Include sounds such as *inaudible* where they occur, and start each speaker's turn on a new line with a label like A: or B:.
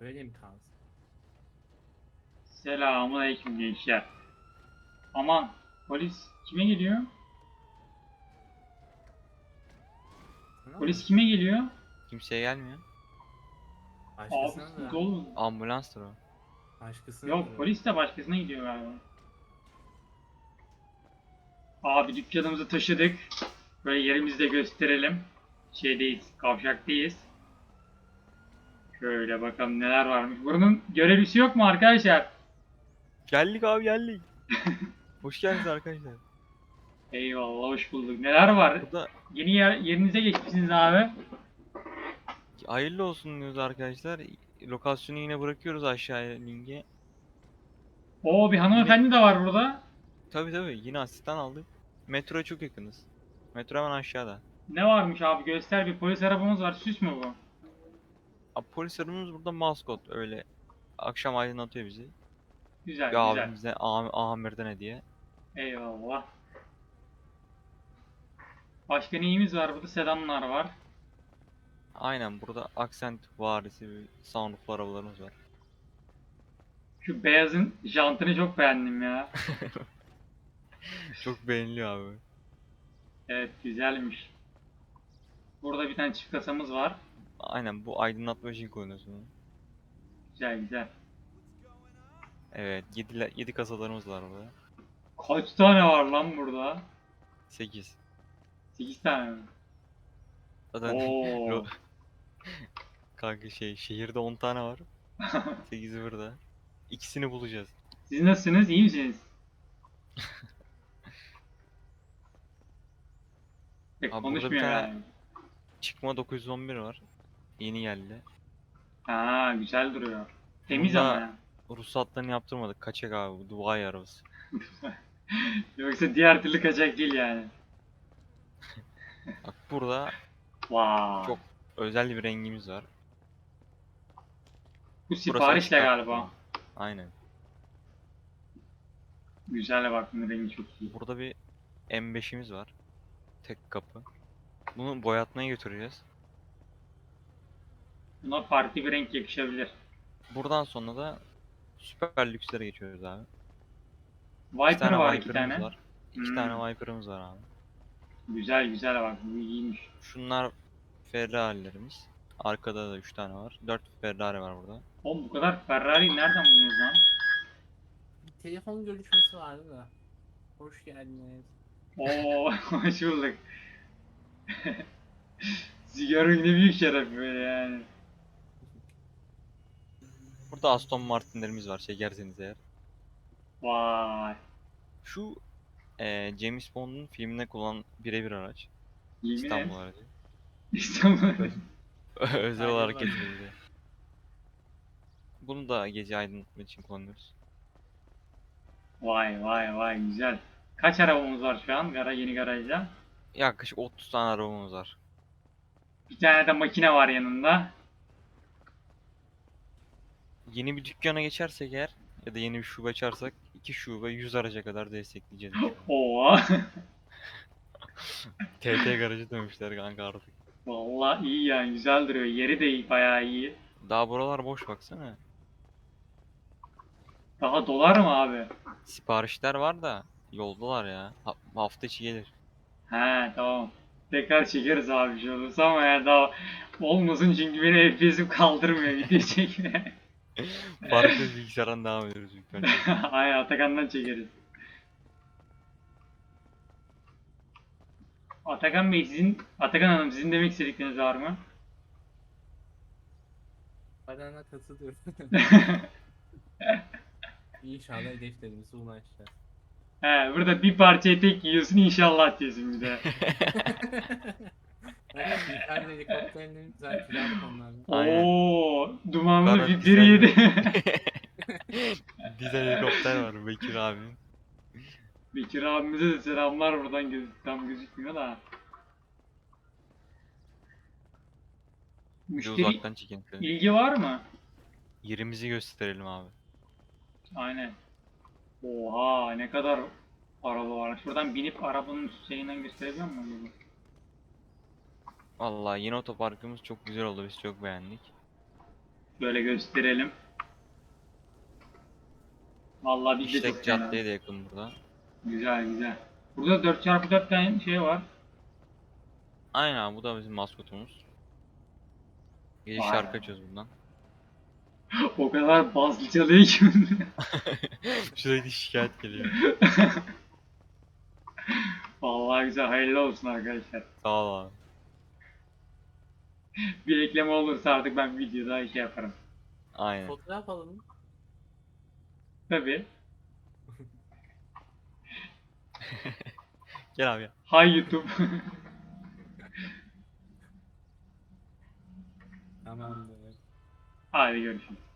A: Öyle mi kalsın?
B: Selamun aleyküm gençler. Aman polis kime geliyor? Polis kime geliyor?
C: Kimseye gelmiyor.
A: Başkasına
B: Abi
A: da.
C: Ambulanstır o.
A: Başkasına
B: Yok
A: da-
B: polis de başkasına gidiyor galiba. Abi dükkanımızı taşıdık. Böyle yerimizi de gösterelim. Şeydeyiz, kavşaktayız. Şöyle bakalım neler varmış. Buranın görevlisi yok mu arkadaşlar?
C: Geldik abi geldik. *laughs* Hoş geldiniz arkadaşlar.
B: Eyvallah hoş bulduk. Neler var?
C: Burada
B: Yeni yer, yerinize geçmişsiniz abi.
C: hayırlı olsun diyoruz arkadaşlar. Lokasyonu yine bırakıyoruz aşağıya linke.
B: Oo bir hanımefendi de var burada.
C: Tabi tabi yine asistan aldık. Metroya çok yakınız. Metro hemen aşağıda.
B: Ne varmış abi göster bir polis arabamız var. Süs mü bu?
C: Abi polis arabamız burada maskot öyle. Akşam aydınlatıyor bizi.
B: Güzel
C: Ya
B: güzel.
C: abimize am amirden hediye.
B: Eyvallah. Başka neyimiz var burada? Sedanlar var.
C: Aynen burada Accent varisi bir sunrooflu arabalarımız var.
B: Şu beyazın jantını çok beğendim ya. *laughs*
C: Çok beğeniliyor abi.
B: Evet güzelmiş. Burada bir tane çift kasamız var.
C: Aynen bu aydınlatma için kullanıyorsun.
B: Güzel güzel.
C: Evet 7, 7 kasalarımız var burada.
B: Kaç tane var lan burada?
C: 8.
B: 8 tane mi?
C: Zaten
B: Oo. *laughs*
C: Kanka şey şehirde 10 tane var. *laughs* 8'i burada. İkisini bulacağız.
B: Siz nasılsınız? İyi misiniz? Pek *laughs*
C: Abi burada bir
B: konuşmuyor
C: tane-
B: yani.
C: Çıkma 911 var. Yeni geldi.
B: Ha güzel duruyor. Temiz
C: Bunda-
B: ama ya.
C: Ruhsatlarını yaptırmadık. Kaçak abi bu Dubai arabası. *laughs*
B: Yoksa diğer türlü kaçak değil yani.
C: Bak burada
B: Vay.
C: Çok- özel bir rengimiz var.
B: Bu siparişle galiba.
C: Aynen.
B: Güzel bak bunun rengi çok iyi.
C: Burada bir M5'imiz var. Tek kapı. Bunu boyatmaya götüreceğiz.
B: Buna farklı bir renk yakışabilir.
C: Buradan sonra da süper lükslere geçiyoruz abi. İki
B: Viper
C: tane
B: var iki tane.
C: var. İki
B: Hmm.
C: tane Viper'ımız var abi.
B: Güzel güzel bak bu iyiymiş.
C: Şunlar Ferrari'lerimiz. Arkada da 3 tane var. 4 Ferrari var burada.
B: Oğlum bu kadar Ferrari nereden buluyoruz lan?
A: Bir telefon görüşmesi vardı da. Hoş geldiniz.
B: Oo *laughs* hoş bulduk. *laughs* Sigara yine büyük şeref böyle yani.
C: Burada Aston Martin'lerimiz var çekerseniz eğer.
B: Vay.
C: Şu eee James Bond'un filminde kullanılan birebir araç.
B: Yemin et. *laughs*
C: İstanbul aracı.
B: İstanbul.
C: Özel
B: Aynen
C: olarak
B: öyle.
C: getirildi. Bunu da gece aydınlatma için kullanıyoruz.
B: vay vay vay güzel. Kaç arabamız var şu an gara yeni garajda?
C: Yaklaşık 30 tane arabamız var.
B: Bir tane de makine var yanında.
C: Yeni bir dükkana geçersek eğer ya da yeni bir şube açarsak iki şube 100 araca kadar destekleyeceğiz. *laughs*
B: Oo. *laughs*
C: TT garajı dönmüşler kanka artık.
B: Vallahi iyi yani güzel duruyor. Yeri de iyi, bayağı iyi.
C: Daha buralar boş baksana.
B: Daha dolar mı abi?
C: Siparişler var da yoldalar ya. Ha- hafta içi gelir.
B: He tamam. Tekrar çekeriz abi bir şey olursa ama yani daha olmasın çünkü benim FPS'im kaldırmıyor video çekmeye. *laughs*
C: Farklı bilgisayardan devam ediyoruz ilk önce. *laughs*
B: Aynen Atakan'dan çekeriz. Atakan Bey sizin, Atakan Hanım sizin demek istedikleriniz var mı?
A: Badana katılıyorum. *laughs* İnşallah hedeflerimize ulaşacağız.
B: He burada bir parçayı tek yiyorsun inşallah diyorsun bir de.
C: Aynen.
B: Oo, dumanlı
C: Kara
B: bir yedi.
C: Dizel *laughs* helikopter var Bekir abinin.
B: Bekir abimize de selamlar buradan göz tam gözükmüyor da.
C: Bir
B: Müşteri
C: uzaktan çekin.
B: ilgi var mı?
C: Yerimizi gösterelim abi.
B: Aynen. Oha ne kadar araba var. Şuradan binip arabanın şeyinden gösterebiliyor muyum?
C: Vallahi yeni otoparkımız çok güzel oldu. Biz çok beğendik.
B: Böyle gösterelim. Vallahi biz de
C: İşlek
B: çok
C: caddeye de yakın burada.
B: Güzel güzel. Burada 4x4 tane şey var.
C: Aynen bu da bizim maskotumuz.
B: Vay
C: şarkı açıyoruz bundan. *laughs*
B: o kadar baslı çalıyor ki.
C: Sürekli *laughs* şikayet geliyor. *laughs*
B: Vallahi güzel hayırlı olsun arkadaşlar.
C: Sağ ol abi. *laughs*
B: Bir ekleme olursa artık ben videoda şey yaparım.
C: Aynen.
A: Fotoğraf alın.
B: Tabii. *laughs*
C: Gel abi.
B: Hay YouTube. *laughs*
A: Tamamdır.
B: Hadi görüşürüz.